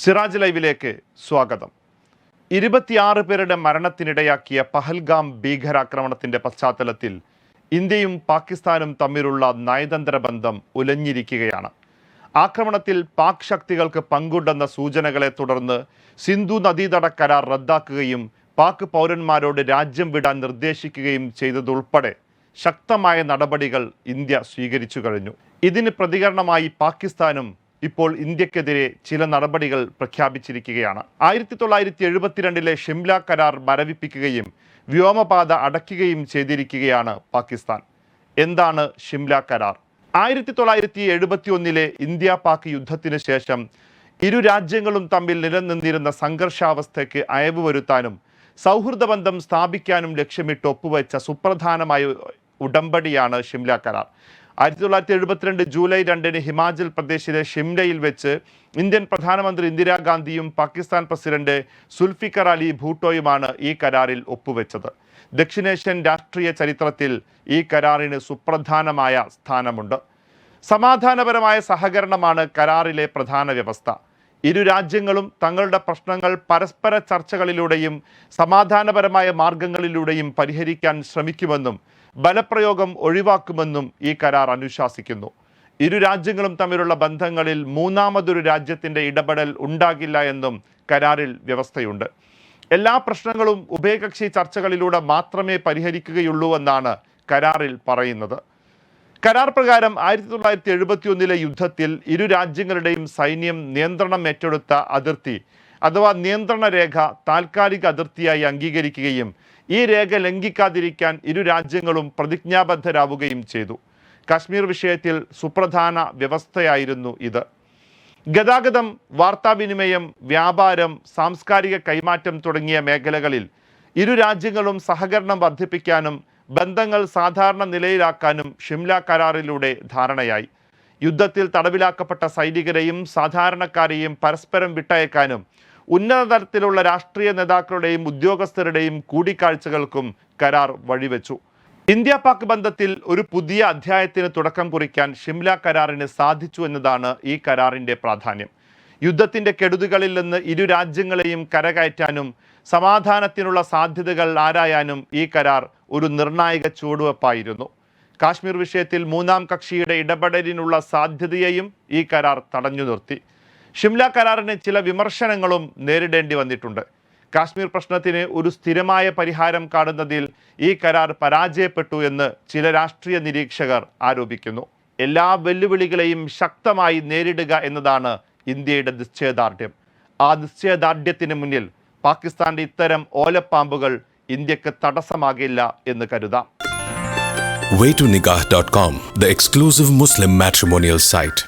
സിറാജ് ലൈവിലേക്ക് സ്വാഗതം. ഇരുപത്തിയാറ് പേരുടെ മരണത്തിനിടയാക്കിയ പഹൽഗാം ഭീകരാക്രമണത്തിന്റെ പശ്ചാത്തലത്തിൽ ഇന്ത്യയും പാകിസ്ഥാനും തമ്മിലുള്ള നയതന്ത്ര ബന്ധം ഉലഞ്ഞിരിക്കുകയാണ്. ആക്രമണത്തിൽ പാക് ശക്തികൾക്ക് പങ്കുണ്ടെന്ന സൂചനകളെ തുടർന്ന് സിന്ധു നദീതട കരാർ റദ്ദാക്കുകയും പാക് പൗരന്മാരോട് രാജ്യം വിടാൻ നിർദ്ദേശിക്കുകയും ചെയ്തതുൾപ്പെടെ ശക്തമായ നടപടികൾ ഇന്ത്യ സ്വീകരിച്ചു കഴിഞ്ഞു. ഇതിന് പ്രതികരണമായി പാകിസ്ഥാനും ഇപ്പോൾ ഇന്ത്യക്കെതിരെ ചില നടപടികൾ പ്രഖ്യാപിച്ചിരിക്കുകയാണ്. ആയിരത്തി തൊള്ളായിരത്തി എഴുപത്തിരണ്ടിലെ ഷിംല കരാർ മരവിപ്പിക്കുകയും വ്യോമപാത അടയ്ക്കുകയും ചെയ്തിരിക്കുകയാണ് പാകിസ്ഥാൻ. എന്താണ് ഷിംല കരാർ? ആയിരത്തി തൊള്ളായിരത്തി എഴുപത്തി ഒന്നിലെ ഇന്ത്യ പാക് യുദ്ധത്തിന് ശേഷം ഇരു രാജ്യങ്ങളും തമ്മിൽ നിലനിന്നിരുന്ന സംഘർഷാവസ്ഥയ്ക്ക് അയവ് വരുത്താനും സൗഹൃദ ബന്ധം സ്ഥാപിക്കാനും ലക്ഷ്യമിട്ട് ഒപ്പുവെച്ച സുപ്രധാനമായ ഉടമ്പടിയാണ് ഷിംല കരാർ. ആയിരത്തി തൊള്ളായിരത്തി എഴുപത്തിരണ്ട് ജൂലൈ രണ്ടിന് ഹിമാചൽ പ്രദേശിലെ ഷിംലയിൽ വെച്ച് ഇന്ത്യൻ പ്രധാനമന്ത്രി ഇന്ദിരാഗാന്ധിയും പാകിസ്ഥാൻ പ്രസിഡന്റ് സുൽഫിക്കർ അലി ഭൂട്ടോയുമാണ് ഈ കരാറിൽ ഒപ്പുവെച്ചത്. ദക്ഷിണേഷ്യൻ രാഷ്ട്രീയ ചരിത്രത്തിൽ ഈ കരാറിന് സുപ്രധാനമായ സ്ഥാനമുണ്ട്. സമാധാനപരമായ സഹകരണമാണ് കരാറിലെ പ്രധാന വ്യവസ്ഥ. ഇരു രാജ്യങ്ങളും തങ്ങളുടെ പ്രശ്നങ്ങൾ പരസ്പര ചർച്ചകളിലൂടെയും സമാധാനപരമായ മാർഗങ്ങളിലൂടെയും പരിഹരിക്കാൻ ശ്രമിക്കുമെന്നും ബലപ്രയോഗം ഒഴിവാക്കുമെന്നും ഈ കരാർ അനുശാസിക്കുന്നു. ഇരു രാജ്യങ്ങളും തമ്മിലുള്ള ബന്ധങ്ങളിൽ മൂന്നാമതൊരു രാജ്യത്തിന്റെ ഇടപെടൽ ഉണ്ടാകില്ല എന്നും കരാറിൽ വ്യവസ്ഥയുണ്ട്. എല്ലാ പ്രശ്നങ്ങളും ഉഭയകക്ഷി ചർച്ചകളിലൂടെ മാത്രമേ പരിഹരിക്കുകയുള്ളൂ എന്നാണ് കരാറിൽ പറയുന്നത്. കരാർ പ്രകാരം ആയിരത്തി തൊള്ളായിരത്തി എഴുപത്തി ഒന്നിലെ യുദ്ധത്തിൽ ഇരു രാജ്യങ്ങളുടെയും സൈന്യം നിയന്ത്രണം ഏറ്റെടുത്ത അതിർത്തി അഥവാ നിയന്ത്രണ രേഖ താൽക്കാലിക അതിർത്തിയായി അംഗീകരിക്കുകയും ഈ രേഖ ലംഘിക്കാതിരിക്കാൻ ഇരു രാജ്യങ്ങളും പ്രതിജ്ഞാബദ്ധരാവുകയും ചെയ്തു. കാശ്മീർ വിഷയത്തിൽ സുപ്രധാന വ്യവസ്ഥയായിരുന്നു ഇത്. ഗതാഗതം വാർത്താവിനിമയം വ്യാപാരം സാംസ്കാരിക കൈമാറ്റം തുടങ്ങിയ മേഖലകളിൽ ഇരു രാജ്യങ്ങളും സഹകരണം വർദ്ധിപ്പിക്കാനും ബന്ധങ്ങൾ സാധാരണ നിലയിലാക്കാനും ഷിംല കരാറിലൂടെ ധാരണയായി. യുദ്ധത്തിൽ തടവിലാക്കപ്പെട്ട സൈനികരെയും സാധാരണക്കാരെയും പരസ്പരം വിട്ടയക്കാനും ഉന്നത തലത്തിലുള്ള രാഷ്ട്രീയ നേതാക്കളുടെയും ഉദ്യോഗസ്ഥരുടെയും കൂടിക്കാഴ്ചകൾക്കും കരാർ വഴിവെച്ചു. ഇന്ത്യ പാക് ബന്ധത്തിൽ ഒരു പുതിയ അധ്യായത്തിന് തുടക്കം കുറിക്കാൻ ഷിംല കരാറിന് സാധിച്ചു എന്നതാണ് ഈ കരാറിന്റെ പ്രാധാന്യം. യുദ്ധത്തിന്റെ കെടുതികളിൽ നിന്ന് ഇരു രാജ്യങ്ങളെയും കരകയറ്റാനും സമാധാനത്തിനുള്ള സാധ്യതകൾ ആരായാനും ഈ കരാർ ഒരു നിർണായക ചുവടുവെപ്പായിരുന്നു. കാശ്മീർ വിഷയത്തിൽ മൂന്നാം കക്ഷിയുടെ ഇടപെടലിനുള്ള സാധ്യതയെയും ഈ കരാർ തടഞ്ഞു നിർത്തി. ഷിംല കരാറിന് ചില വിമർശനങ്ങളും നേരിടേണ്ടി വന്നിട്ടുണ്ട്. കാശ്മീർ പ്രശ്നത്തിന് ഒരു സ്ഥിരമായ പരിഹാരം കാണുന്നതിൽ ഈ കരാർ പരാജയപ്പെട്ടു എന്ന് ചില രാഷ്ട്രീയ നിരീക്ഷകർ ആരോപിക്കുന്നു. എല്ലാ വെല്ലുവിളികളെയും ശക്തമായി നേരിടുക എന്നതാണ് ഇന്ത്യയുടെ നിശ്ചയദാർഢ്യം ആ നിശ്ചയദാർഢ്യത്തിന് മുന്നിൽ പാകിസ്ഥാന്റെ ഇത്തരം ഓലപ്പാമ്പുകൾ ഇന്ത്യയ്ക്ക് തടസ്സമാകില്ല എന്ന് കരുതാം waytonikah.com, the exclusive Muslim matrimonial site.